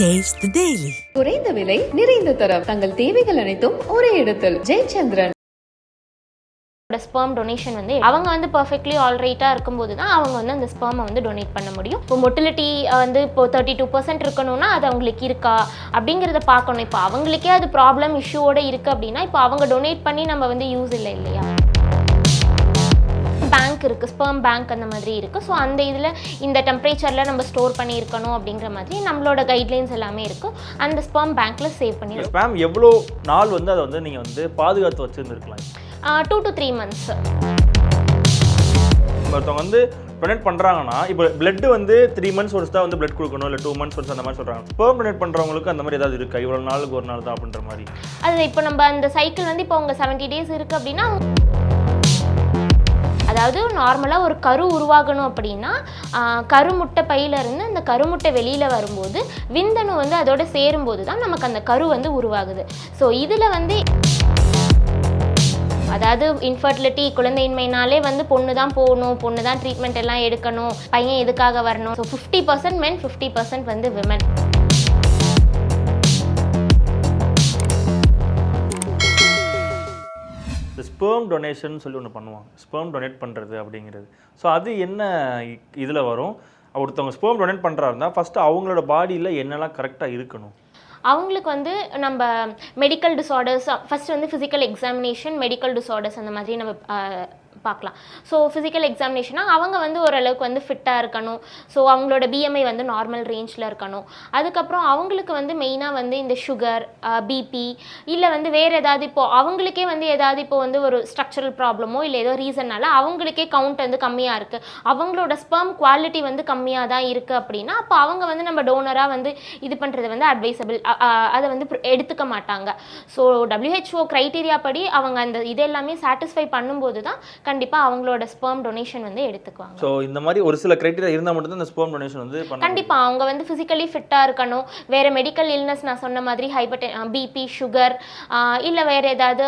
The Daily. குறைந்த விலை நிறைந்த தரம். தங்கள் தேவைகள் அனைத்தும் ஒரே இடத்தில். ஜெயச்சந்திரன். ஸ்பெர்ம் டொனேஷன் வந்து அவங்க வந்து பர்ஃபெக்ட்லி ஆல்ரைட்டாக இருக்கும்போது தான் அவங்க வந்து அந்த ஸ்பெர்மை வந்து டொனேட் பண்ண முடியும். இப்போ மொட்டிலிட்டி வந்து இப்போ தேர்ட்டி டூ பர்சன்ட் இருக்கணும்னா அது அவங்களுக்கு இருக்கா? அப்படிங்கிறத பார்க்கணும். இப்போ அவங்களுக்கே அது ப்ராப்ளம் இஷ்யூவோட இருக்குது அப்படின்னா இப்போ அவங்க டொனேட் பண்ணி நம்ம வந்து யூஸ் இல்லை இல்லையா? பேங்க் இருக்குது ஸ்பெர்ம் பேங்க் அந்த மாதிரி இருக்குது ஸோ அந்த இதில் இந்த டெம்பரேச்சரில் நம்ம ஸ்டோர் பண்ணி இருக்கணும் அப்படிங்கிற மாதிரி நம்மளோட கைட்லைன்ஸ் எல்லாமே இருக்கும் அந்த ஸ்பெர்ம் பேங்க்கில் சேவ் பண்ணி ஸ்பேம் எவ்வளோ நாள் வந்து அதை வந்து நீங்கள் வந்து பாதுகாத்து வச்சுருந்துருக்கலாம்? டூ டு த்ரீ மந்த்ஸ் ஒருத்தவங்க வந்து டொனேட் பண்ணுறாங்கன்னா இப்போ பிளட் வந்து த்ரீ மந்த்ஸ் ஒருஸ் தான் வந்து பிளட் கொடுக்கணும் இல்லை டூ மந்த்ஸ் ஒருஸ் அந்த மாதிரி சொல்கிறாங்க ஸ்பெர்ம் டொனேட் பண்ணுறவங்களுக்கு அந்த மாதிரி ஏதாவது இருக்கா? இவ்வளோ நாளுக்கு ஒரு நாள் தான் அப்படின்ற மாதிரி. அது இப்போ நம்ம அந்த சைக்கிள் வந்து இப்போ உங்க செவன்ட்டி டேஸ் இருக்குது அப்படின்னா அதாவது நார்மலாக ஒரு கரு உருவாகணும் அப்படின்னா கருமுட்டை பையில இருந்து அந்த கருமுட்டை வெளியில் வரும்போது விந்தணு வந்து அதோட சேரும்போது தான் நமக்கு அந்த கரு வந்து உருவாகுது. ஸோ இதில் வந்து அதாவது இன்ஃபர்டிலிட்டி குழந்தையின்மைனாலே வந்து பொண்ணு தான் போகணும் பொண்ணு தான் ட்ரீட்மெண்ட் எல்லாம் எடுக்கணும் பையன் எதுக்காக வரணும்? So fifty percent men fifty percent வந்து விமன் ஸ்பெர்ம் டொனேஷன் சொல்லி ஒன்று பண்ணுவாங்க. ஸ்பெர்ம் டொனேட் பண்ணுறது அப்படிங்கிறது. ஸோ அது என்ன இதில் வரும்? ஒருத்தவங்க ஸ்பெர்ம் டொனேட் பண்ணுறாருந்தா ஃபஸ்ட்டு அவங்களோட பாடியில் என்னெல்லாம் கரெக்டாக இருக்கணும்? அவங்களுக்கு வந்து நம்ம மெடிக்கல் டிசார்டர்ஸ் ஃபர்ஸ்ட் வந்து ஃபிசிக்கல் எக்ஸாமினேஷன் மெடிக்கல் டிசார்டர்ஸ் அந்த மாதிரி நம்ம பார்க்கலாம். ஸோ ஃபிசிக்கல் எக்ஸாமினேஷனாக அவங்க வந்து ஓரளவுக்கு வந்து ஃபிட்டாக இருக்கணும். ஸோ அவங்களோட பிஎம்ஐ வந்து நார்மல் ரேஞ்சில் இருக்கணும். அதுக்கப்புறம் அவங்களுக்கு வந்து மெயினாக வந்து இந்த சுகர் பிபி இல்லை வந்து வேறு ஏதாவது இப்போது அவங்களுக்கே வந்து ஏதாவது இப்போ வந்து ஒரு ஸ்ட்ரக்சரல் ப்ராப்ளமோ இல்லை ஏதோ ரீசன்னால அவங்களுக்கே கவுண்ட் வந்து கம்மியாக இருக்குது அவங்களோட ஸ்பெர்ம் குவாலிட்டி வந்து கம்மியாக தான் இருக்குது அப்படின்னா அப்போ அவங்க வந்து நம்ம டோனராக வந்து இது பண்ணுறது வந்து அட்வைசபிள் அதை வந்து எடுத்துக்க மாட்டாங்க. ஸோ டபிள்யூஹெச்ஓ க்ரைட்டீரியா படி அவங்க அந்த இது எல்லாமே சாட்டிஸ்ஃபை பண்ணும்போது தான் கண்டிப்பாக அவங்களோட ஸ்பெர்ம் டொனேஷன் வந்து எடுத்துக்குவாங்க. ஸோ இந்த மாதிரி ஒரு சில க்ரைட்டீரியா இருந்தால் மட்டும்தான் இந்த ஸ்பெர்ம் டொனேஷன் வந்து பண்ண கண்டிப்பா அவங்க வந்து ஃபிசிக்கலி ஃபிட்டாக இருக்கணும். வேற மெடிக்கல் இல்னஸ் நான் சொன்ன மாதிரி ஹைபர் பிபி சுகர் இல்லை வேற ஏதாவது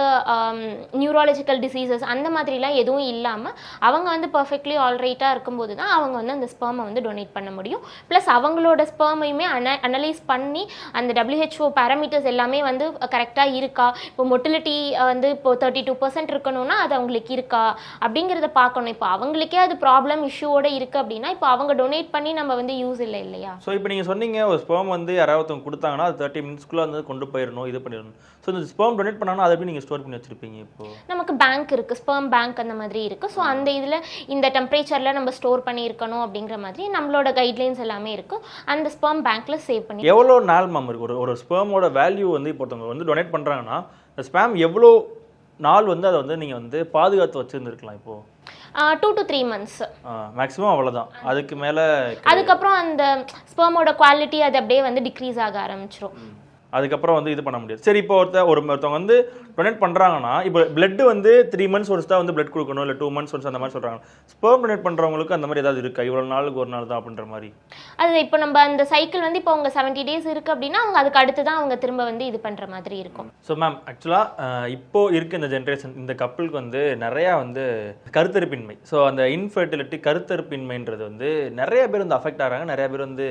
நியூராலஜிக்கல் டிசீசஸ் அந்த மாதிரிலாம் எதுவும் இல்லாமல் அவங்க வந்து பர்ஃபெக்ட்லி ஆல்ரைட்டாக இருக்கும்போது தான் அவங்க வந்து அந்த ஸ்பெர்மை வந்து டொனேட் பண்ண முடியும். ப்ளஸ் அவங்களோட ஸ்பெர்மையுமே அன அனலைஸ் பண்ணி அந்த WHO பேராமீட்டர்ஸ் எல்லாமே வந்து கரெக்டாக இருக்கா? இப்போ மொட்டிலிட்டி வந்து இப்போ தேர்ட்டி டூ பர்சன்ட் இருக்கணும்னா அது அவங்களுக்கு இருக்கா? அப்படிங்கிறத பார்க்கணும். இப்போ அவங்களுக்கே அது ப்ராப்ளம் இஷ்யூவோட இருக்குது அப்படின்னா இப்போ அவங்க டொனேட் பண்ணி நம்ம வந்து யூஸ் இல்லை இல்லையா? ஸோ இப்போ நீங்கள் சொன்னீங்க ஒரு ஸ்பெர்ம் வந்து யாராவது கொடுத்தாங்கன்னா அது தேர்ட்டி மினிட்ஸ்க்குள்ளே வந்து கொண்டு போயிடணும் இது பண்ணிடணும். ஸோ இந்த ஸ்பெர்ம் டொனேட் பண்ணாங்கன்னா அதை எப்படி நீங்கள் ஸ்டோர் பண்ணி வச்சிருப்பீங்க இப்போ? நமக்கு பேங்க் இருக்குது ஸ்பெர்ம் பேங்க் அந்த மாதிரி இருக்குது ஸோ அந்த இதில் இந்த டெம்பரேச்சரில் நம்ம ஸ்டோர் பண்ணி இருக்கணும் அப்படிங்கிற மாதிரி நம்மளோட கைட்லைன்ஸ் எல்லாமே இருக்கும் அந்த ஸ்பெர்ம் பேங்க்கில் சேவ் பண்ணி எவ்வளோ நாள் மேம் இருக்கு? ஒரு ஒரு ஸ்பெர்மோட வேல்யூ வந்து இப்போ ஒருத்தவங்க வந்து டொனேட் பண்ணுறாங்கன்னா இந்த ஸ்பேம் எவ்வளோ நாள் வந்து அதை வந்து நீங்கள் வந்து பாதுகாத்து வச்சுருந்துருக்கலாம் இப்போது two to three months maximum அவ்வளோதான் அதுக்கு மேலே அதுக்கப்புறம் அந்த ஸ்பெர்மோட குவாலிட்டி அது அப்படியே வந்து டிக்ரீஸ் ஆக ஆரம்பிச்சிரும். அதுக்கப்புறம் வந்து இது பண்ண முடியாது. சரி இப்போ ஒருத்த ஒரு ஒருத்தவங்க வந்து டொனேட் பண்ணுறாங்கன்னா இப்போ பிளட் வந்து த்ரீ மந்த்ஸ் ஒருஸ் தான் வந்து பிளட் கொடுக்கணும் இல்லை டூ மந்த்ஸ் ஒருஸ் அந்த மாதிரி சொல்கிறாங்க ஸ்பெர்ம் டொனேட் பண்ணுறவங்களுக்கு அந்த மாதிரி ஏதாவது இருக்கா? இவ்வளோ நாளுக்கு ஒரு நாள் தான் அப்படின்ற மாதிரி. அது இப்போ நம்ம அந்த சைக்கிள் வந்து இப்போ அவங்க செவன்ட்டி டேஸ் இருக்குது அப்படின்னா அவங்க அதுக்கு அடுத்து தான் அவங்க திரும்ப வந்து இது பண்ணுற மாதிரி இருக்கும். ஸோ மேம் ஆக்சுவலாக இப்போ இருக்க இந்த ஜென்ரேஷன் இந்த கப்பலுக்கு வந்து நிறையா வந்து கருத்தரிப்பின்மை. ஸோ அந்த இன்ஃபர்டிலிட்டி கருத்தரிப்பின்மைன்றது வந்து நிறைய பேர் வந்து அஃபெக்ட் ஆகிறாங்க நிறைய பேர் வந்து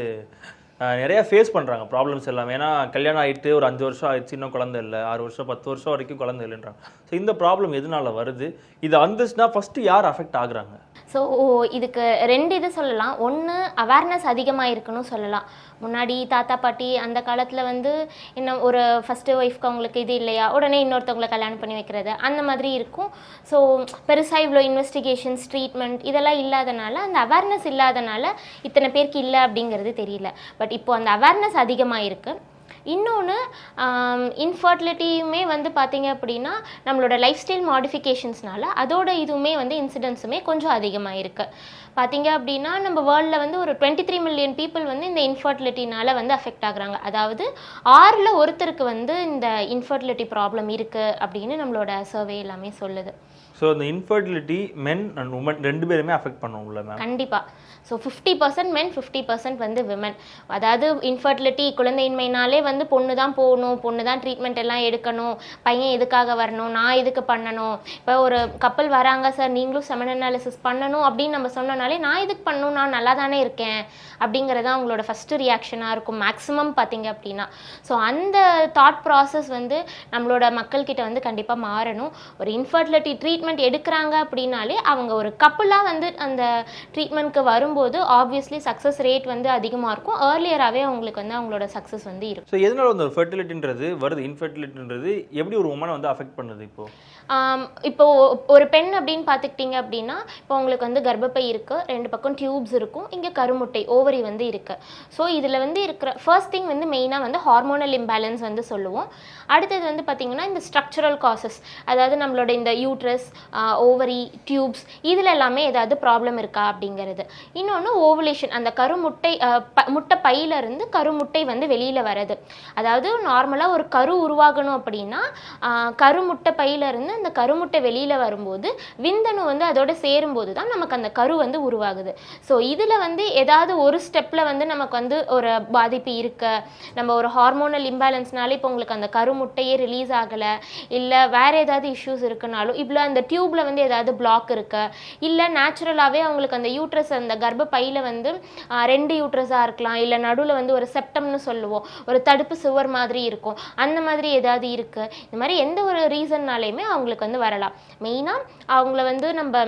நிறையா ஃபேஸ் பண்ணுறாங்க ப்ராப்ளம்ஸ் எல்லாமே. ஏன்னா கல்யாணம் ஆகிட்டு ஒரு அஞ்சு வருஷம் ஆயிடுச்சு இன்னும் குழந்தை இல்லை. ஆறு வருஷம் பத்து வருஷம் வரைக்கும் குழந்தை இல்லைன்றாங்க. ஸோ இந்த ப்ராப்ளம் எதனால வருது? இது வந்துச்சுன்னா ஃபஸ்ட்டு யார் அஃபெக்ட் ஆகுறாங்க? ஸோ இதுக்கு ரெண்டு இது சொல்லலாம். ஒன்று அவேர்னஸ் அதிகமாக இருக்குன்னு சொல்லலாம். முன்னாடி தாத்தா பாட்டி அந்த காலத்தில் வந்து இன்னும் ஒரு ஃபஸ்ட்டு ஒய்ஃப்க்கு அவங்களுக்கு இது இல்லையா? உடனே இன்னொருத்தவங்களை கல்யாணம் பண்ணி வைக்கிறது. அந்த மாதிரி இருக்கும். ஸோ பெருசாக இவ்வளோ இன்வெஸ்டிகேஷன்ஸ் ட்ரீட்மெண்ட் இதெல்லாம் இல்லாதனால அந்த அவேர்னஸ் இல்லாதனால இத்தனை பேருக்கு இல்லை அப்படிங்கிறது தெரியல. பட் இப்போ அந்த அவேர்னஸ் அதிகமாக இருக்குது இன்னொன்று இன்ஃபர்டிலிட்டியுமே வந்து பார்த்தீங்க அப்படின்னா நம்மளோட லைஃப் ஸ்டைல் மாடிஃபிகேஷன்ஸ்னால அதோட இதுவுமே வந்து இன்சிடென்ட்ஸுமே கொஞ்சம் அதிகமாக இருக்குது பார்த்தீங்க அப்படின்னா நம்ம வேர்ல்டில் வந்து ஒரு டுவெண்ட்டி த்ரீ மில்லியன் பீப்புள் வந்து இந்த இன்ஃபர்டிலிட்டினால வந்து அஃபெக்ட் ஆகுறாங்க. அதாவது ஆறில் ஒருத்தருக்கு வந்து இந்த இன்ஃபர்டிலிட்டி ப்ராப்ளம் இருக்குது அப்படின்னு நம்மளோட சர்வே எல்லாமே சொல்லுது. ஸோ இந்த இன்ஃபர்டிலிட்டி மென் அண்ட் உமன் ரெண்டு பேருமே அஃபெக்ட் பண்ணும் உள்ள மேம் கண்டிப்பா. So fifty percent men fifty percent வந்து விமன் அதாவது இன்ஃபர்டிலிட்டி குழந்தையின்மைனாலே வந்து பொண்ணு தான் போகணும் பொண்ணு தான் ட்ரீட்மெண்ட் எல்லாம் எடுக்கணும் பையன் எதுக்காக வரணும் நான் எதுக்கு பண்ணணும்? இப்போ ஒரு கப்பல் வராங்க சார் நீங்களும் செமன் அனாலிசிஸ் பண்ணணும் அப்படின்னு நம்ம சொன்னனாலே நான் எதுக்கு பண்ணணும்? நான் நல்லா தானே இருக்கேன். அப்படிங்கிறதா அவங்களோட ஃபஸ்ட்டு ரியாக்ஷனாக இருக்கும் மேக்ஸிமம் பார்த்தீங்க அப்படின்னா. ஸோ அந்த தாட் ப்ராசஸ் வந்து நம்மளோட மக்கள்கிட்ட வந்து கண்டிப்பாக மாறணும். ஒரு இன்ஃபர்டிலிட்டி ட்ரீட்மெண்ட் எடுக்கிறாங்க அப்படின்னாலே அவங்க ஒரு கப்பலாக வந்து அந்த ட்ரீட்மெண்ட்க்கு வரும்போது ஆப்வியஸ்லி சக்ஸஸ் ரேட் வந்து அதிகமாக இருக்கும். ஏர்லியராகவே அவங்களுக்கு வந்து அவங்களோட சக்ஸஸ் வந்து இருக்கும். ஸோ எதனால வந்து ஒரு ஃபெர்டிலிட்டின்றது வருது? இன்ஃபெர்டிலிட்டின்றது எப்படி ஒரு உமனை வந்து அஃபெக்ட் பண்ணுது இப்போ? இப்போ ஒரு பெண் அப்படின்னு பார்த்துக்கிட்டிங்க அப்படின்னா இப்போ உங்களுக்கு வந்து கர்ப்பப்பை இருக்குது ரெண்டு பக்கம் டியூப்ஸ் இருக்கும் இங்கே கருமுட்டை ஓவரி வந்து இருக்குது ஸோ இதில் வந்து இருக்கிற ஃபர்ஸ்ட் திங் வந்து மெயினாக வந்து ஹார்மோனல் இம்பேலன்ஸ் வந்து சொல்லுவோம். அடுத்தது வந்து பார்த்திங்கன்னா இந்த ஸ்ட்ரக்சரல் காசஸ் அதாவது நம்மளோட இந்த யூட்ரஸ் ஓவரி டியூப்ஸ் இதில் எல்லாமே ஏதாவது ப்ராப்ளம் இருக்கா அப்படிங்கிறது. இன்னொன்று ஓவலேஷன் அந்த கருமுட்டை ப- முட்டை பையில இருந்து கருமுட்டை வந்து வெளியில் வரது அதாவது நார்மலாக ஒரு கரு உருவாகணும் அப்படின்னா கருமுட்டை பையில இருந்து அந்த கருமுட்டை வெளியில் வரும்போது விந்தணு வந்து அதோட சேரும்போது தான் நமக்கு அந்த கரு வந்து உருவாகுது. ஸோ இதில் வந்து ஏதாவது ஒரு ஸ்டெப்பில் வந்து நமக்கு வந்து ஒரு பாதிப்பு இருக்க நம்ம ஒரு ஹார்மோனல் இம்பேலன்ஸ்னால இப்போ உங்களுக்கு அந்த கருமுட்டையே ரிலீஸ் ஆகலை இல்லை வேற ஏதாவது இஷ்யூஸ் இருக்குனாலும் இவ்வளோ அந்த டியூப்பில் வந்து ஏதாவது பிளாக் இருக்கு இல்லை நேச்சுரலாகவே அவங்களுக்கு அந்த யூட்ரஸ் அந்த கர்ப்பப்பையில் வந்து ரெண்டு யூட்ரஸாக இருக்கலாம் இல்லை நடுவில் வந்து ஒரு செப்டம்னு சொல்லுவோம் ஒரு தடுப்பு சுவர் மாதிரி இருக்கும் அந்த மாதிரி ஏதாவது இருக்குது இந்த மாதிரி எந்த ஒரு ரீசன்னாலையுமே அவங்களுக்கு வந்து வரலாம். மெயினாக அவங்கள வந்து நம்ம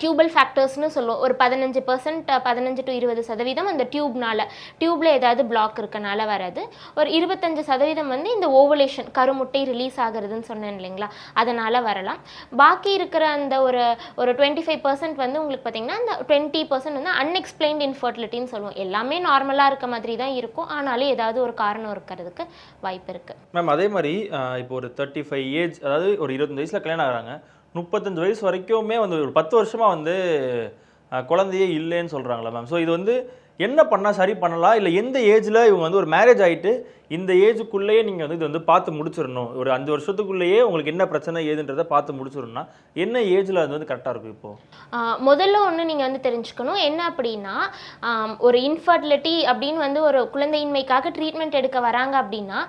டியூபல் ஃபேக்டர்ஸ்னு சொல்லுவோம். ஒரு பதினஞ்சு பர்சன்ட் பதினஞ்சு டு இருபது சதவீதம் அந்த டியூப்னால டியூப்ல ஏதாவது பிளாக் இருக்கனால வராது. ஒரு இருபத்தஞ்சு சதவீதம் வந்து இந்த ஓவலேஷன் கருமுட்டை ரிலீஸ் ஆகுறதுன்னு சொன்னேன் இல்லைங்களா? அதனால வரலாம். பாக்கி இருக்கிற அந்த ஒரு ஒரு டுவெண்ட்டி ஃபைவ் பர்சன்ட் வந்து உங்களுக்கு பார்த்தீங்கன்னா அந்த டுவெண்ட்டி பர்சன்ட் வந்து அன்எக்ஸ்பிளைன்ட் இன்ஃபர்டிலிட்டின்னு சொல்லுவோம். எல்லாமே நார்மலாக இருக்க மாதிரி தான் இருக்கும். ஆனாலும் ஏதாவது ஒரு காரணம் இருக்கிறதுக்கு வாய்ப்பு இருக்கு. மேம் அதே மாதிரி இப்போ ஒரு தேர்ட்டி ஃபைவ் ஏஜ் அதாவது ஒரு இருபத்தஞ்சு வயசில் கல்யாணம் ஆகிறாங்க. முப்பத்தஞ்சு வயசு வரைக்குமே வந்து ஒரு பத்து வருஷமாக வந்து குழந்தையே இல்லைன்னு சொல்கிறாங்களா மேம் ஸோ இது வந்து என்ன பண்ணால் சரி பண்ணலாம்? இல்லை எந்த ஏஜில் இவங்க வந்து ஒரு மேரேஜ் ஆகிட்டு இந்த ஏஜுக்குள்ளேயே நீங்கள் வந்து இது வந்து பார்த்து முடிச்சிடணும். ஒரு அஞ்சு வருஷத்துக்குள்ளேயே உங்களுக்கு என்ன பிரச்சனை ஏதுன்றதை பார்த்து முடிச்சிடணும்னா என்ன ஏஜில் அது வந்து கரெக்டாக இருக்கும் இப்போது முதல்ல ஒன்று நீங்கள் வந்து தெரிஞ்சுக்கணும். என்ன அப்படின்னா ஒரு இன்ஃபர்டிலிட்டி அப்படின்னு வந்து ஒரு குழந்தையின்மைக்காக ட்ரீட்மெண்ட் எடுக்க வராங்க அப்படின்னா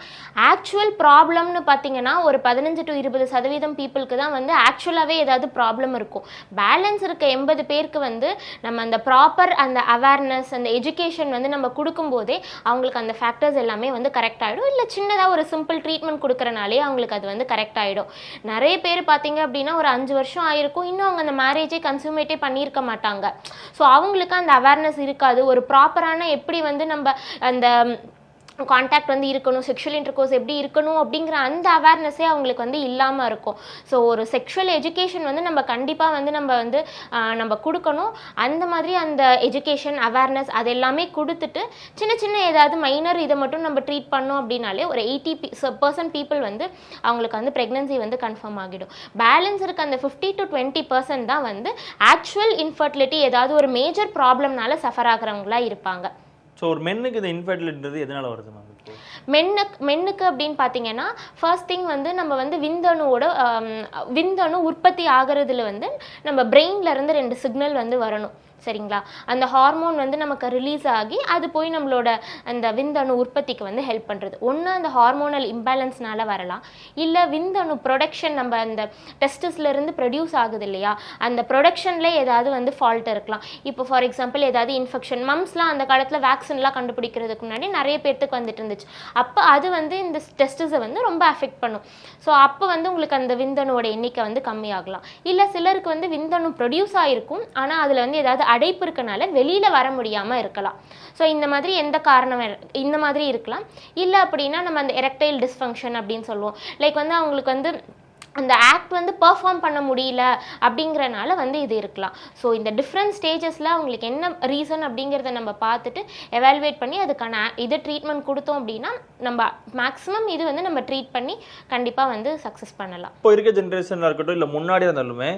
ஆக்சுவல் ப்ராப்ளம்னு பார்த்தீங்கன்னா ஒரு பதினஞ்சு டு இருபது சதவீதம் பீப்புளுக்கு தான் வந்து ஆக்சுவலாகவே ஏதாவது ப்ராப்ளம் இருக்கும். பேலன்ஸ் இருக்க எண்பது பேருக்கு வந்து நம்ம அந்த ப்ராப்பர் அந்த அவேர்னஸ் அந்த எஜுகேஷன் வந்து நம்ம கொடுக்கும்போதே அவங்களுக்கு அந்த ஃபேக்டர்ஸ் எல்லாமே வந்து கரெக்ட் ஆகிடும் இல்லை சின்னதாக ஒரு சிம்பிள் ட்ரீட்மெண்ட் கொடுக்குறனாலே அவங்களுக்கு அது வந்து கரெக்ட் ஆகிடும் நிறைய பேர் பார்த்தீங்க அப்படின்னா ஒரு அஞ்சு வருஷம் ஆயிருக்கும். இன்னும் அவங்க அந்த மேரேஜே கன்சூமேட்டே பண்ணியிருக்க மாட்டாங்க. ஸோ அவங்களுக்கு அந்த அவேர்னஸ் இருக்காது. ஒரு ப்ராப்பரான எப்படி வந்து நம்ம அந்த காண்டாக்ட் வந்து இருக்கணும் செக்ஷுவல் இன்டர்கோர்ஸ் எப்படி இருக்கணும் அப்படிங்கிற அந்த அவேர்னஸே அவங்களுக்கு வந்து இல்லாமல் இருக்கும். ஸோ ஒரு செக்ஷுவல் எஜுகேஷன் வந்து நம்ம கண்டிப்பாக வந்து நம்ம வந்து நம்ம கொடுக்கணும். அந்த மாதிரி அந்த எஜுகேஷன் அவேர்னஸ் அது எல்லாமே கொடுத்துட்டு சின்ன சின்ன ஏதாவது மைனர் இதை மட்டும் நம்ம ட்ரீட் பண்ணோம் அப்படின்னாலே ஒரு எயிட்டி பர்சன்ட் பீப்புள் வந்து அவங்களுக்கு வந்து ப்ரெக்னன்சி வந்து கன்ஃபார்ம் ஆகிடும். பேலன்ஸ் இருக்க அந்த ஃபிஃப்டி டு டுவெண்ட்டி பர்சன்ட் தான் வந்து ஆக்சுவல் இன்ஃபர்டிலிட்டி ஏதாவது ஒரு மேஜர் ப்ராப்ளம்னால சஃபர் ஆகிறவங்களா இருப்பாங்க. ஸோ ஒரு மென்னுக்கு இந்த இன்ஃபர்டிலிட்டின்றது எதனால வருது மேம் மென்னுக்கு மென்னுக்கு அப்படின்னு பார்த்தீங்கன்னா ஃபர்ஸ்ட் திங் வந்து நம்ம வந்து விந்தணுவோட um, விந்தணு உற்பத்தி ஆகிறதுல வந்து நம்ம பிரெயின்ல இருந்து ரெண்டு சிக்னல் வந்து வரணும். சரிங்களா? அந்த ஹார்மோன் வந்து நமக்கு ரிலீஸ் ஆகி அது போய் நம்மளோட அந்த விந்தணு உற்பத்திக்கு வந்து ஹெல்ப் பண்ணுறது ஒன்று அந்த ஹார்மோனல் இம்பேலன்ஸ்னால வரலாம். இல்லை விந்தணு ப்ரொடக்ஷன் நம்ம அந்த டெஸ்டஸ்லேருந்து ப்ரொடியூஸ் ஆகுது இல்லையா? அந்த ப்ரொடக்ஷனில் ஏதாவது வந்து ஃபால்ட் இருக்கலாம். இப்போ ஃபார் எக்ஸாம்பிள் ஏதாவது இன்ஃபெக்ஷன் மம்ஸ்லாம் அந்த காலத்தில் வேக்சின்லாம் கண்டுபிடிக்கிறதுக்கு முன்னாடி நிறைய பேர்த்துக்கு வந்துட்டு இருந்துச்சு. அப்போ அது வந்து இந்த டெஸ்டஸை வந்து ரொம்ப அஃபெக்ட் பண்ணும். ஸோ அப்போ வந்து உங்களுக்கு அந்த விந்தணுவோட எண்ணிக்கை வந்து கம்மியாகலாம். இல்லை சிலருக்கு வந்து விந்தணு ப்ரொடியூஸ் ஆகிருக்கும் ஆனால் அதில் வந்து ஏதாவது அடைப்பு இருக்கனால வெளியில் வர முடியாமல் இருக்கலாம். ஸோ இந்த மாதிரி எந்த காரணம் இந்த மாதிரி இருக்கலாம். இல்லை அப்படின்னா நம்ம அந்த எரக்டைல் டிஸ்ஃபங்க்ஷன் அப்படின்னு சொல்லுவோம். லைக் வந்து அவங்களுக்கு வந்து அந்த ஆக்ட் வந்து பெர்ஃபார்ம் பண்ண முடியல அப்படிங்கிறனால வந்து இது இருக்கலாம். ஸோ இந்த டிஃப்ரெண்ட் ஸ்டேஜஸில் அவங்களுக்கு என்ன ரீசன் அப்படிங்கிறத நம்ம பார்த்துட்டு எவால்வேட் பண்ணி அதுக்கான இது ட்ரீட்மெண்ட் கொடுத்தோம் அப்படின்னா நம்ம மேக்ஸிமம் இது வந்து நம்ம ட்ரீட் பண்ணி கண்டிப்பாக வந்து சக்ஸஸ் பண்ணலாம். இப்போ இருக்க ஜென்ரேஷனாக இருக்கட்டும் இல்லை முன்னாடி இருந்தாலுமே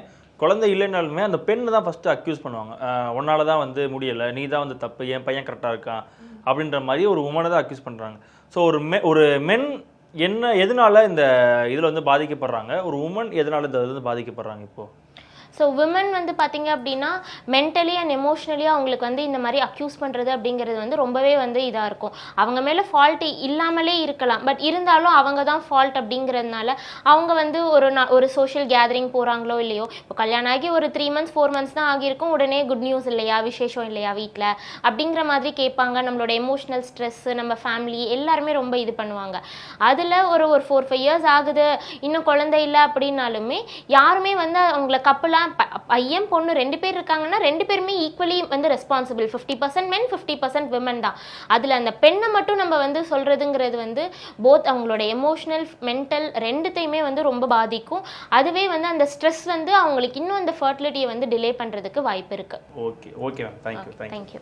குழந்தை இல்லைனாலுமே அந்த பெண்ணை தான் ஃபஸ்ட்டு அக்யூஸ் பண்ணுவாங்க. உன்னால தான் வந்து முடியலை நீ தான் வந்து தப்பு என் பையன் கரெக்டாக இருக்கான் அப்படின்ற மாதிரி ஒரு உமனை தான் அக்யூஸ் பண்ணுறாங்க ஸோ ஒரு மெ ஒரு மென் என்ன எதனால இந்த இதில் வந்து பாதிக்கப்படுறாங்க? ஒரு உமன் எதனால இந்த இது வந்து பாதிக்கப்படுறாங்க இப்போது ஸோ விமன் வந்து பார்த்தீங்க அப்படின்னா மென்டலி அண்ட் எமோஷ்னலி அவங்களுக்கு வந்து இந்த மாதிரி அக்யூஸ் பண்ணுறது அப்படிங்கிறது வந்து ரொம்பவே வந்து இதாக இருக்கும். அவங்க மேலே ஃபால்ட் இல்லாமலே இருக்கலாம். பட் இருந்தாலும் அவங்க தான் ஃபால்ட் அப்படிங்கிறதுனால அவங்க வந்து ஒரு ஒரு சோஷியல் கேதரிங் போகிறாங்களோ இல்லையோ இப்போ கல்யாணம் ஆகி ஒரு த்ரீ மந்த்ஸ் ஃபோர் மந்த்ஸ் தான் ஆகியிருக்கும். உடனே குட் நியூஸ் இல்லையா விசேஷம் இல்லையா வீட்டில் அப்படிங்கிற மாதிரி கேட்பாங்க. நம்மளோட எமோஷ்னல் ஸ்ட்ரெஸ்ஸு நம்ம ஃபேமிலி எல்லாருமே ரொம்ப இது பண்ணுவாங்க. அதில் ஒரு ஒரு ஃபோர் ஃபைவ் இயர்ஸ் ஆகுது. இன்னும் குழந்தை இல்லை அப்படின்னாலுமே யாருமே வந்து அவங்கள கப்பலாக பையன் பொண்ணு ரெண்டு பேர் இருக்காங்கன்னா ரெண்டு பேருமே ஈக்குவலி வந்து responsible fifty percent men fifty percent women தான். அதில் அந்த பெண்ணை மட்டும் நம்ம வந்து சொல்கிறதுங்கிறது வந்து போத் அவங்களோட எமோஷ்னல் மென்டல் ரெண்டுத்தையுமே வந்து ரொம்ப பாதிக்கும். அதுவே வந்து அந்த ஸ்ட்ரெஸ் வந்து அவங்களுக்கு இன்னும் அந்த ஃபர்டிலிட்டியை வந்து டிலே பண்ணுறதுக்கு வாய்ப்பு இருக்குது okay okay ma'am thank you thank you thank you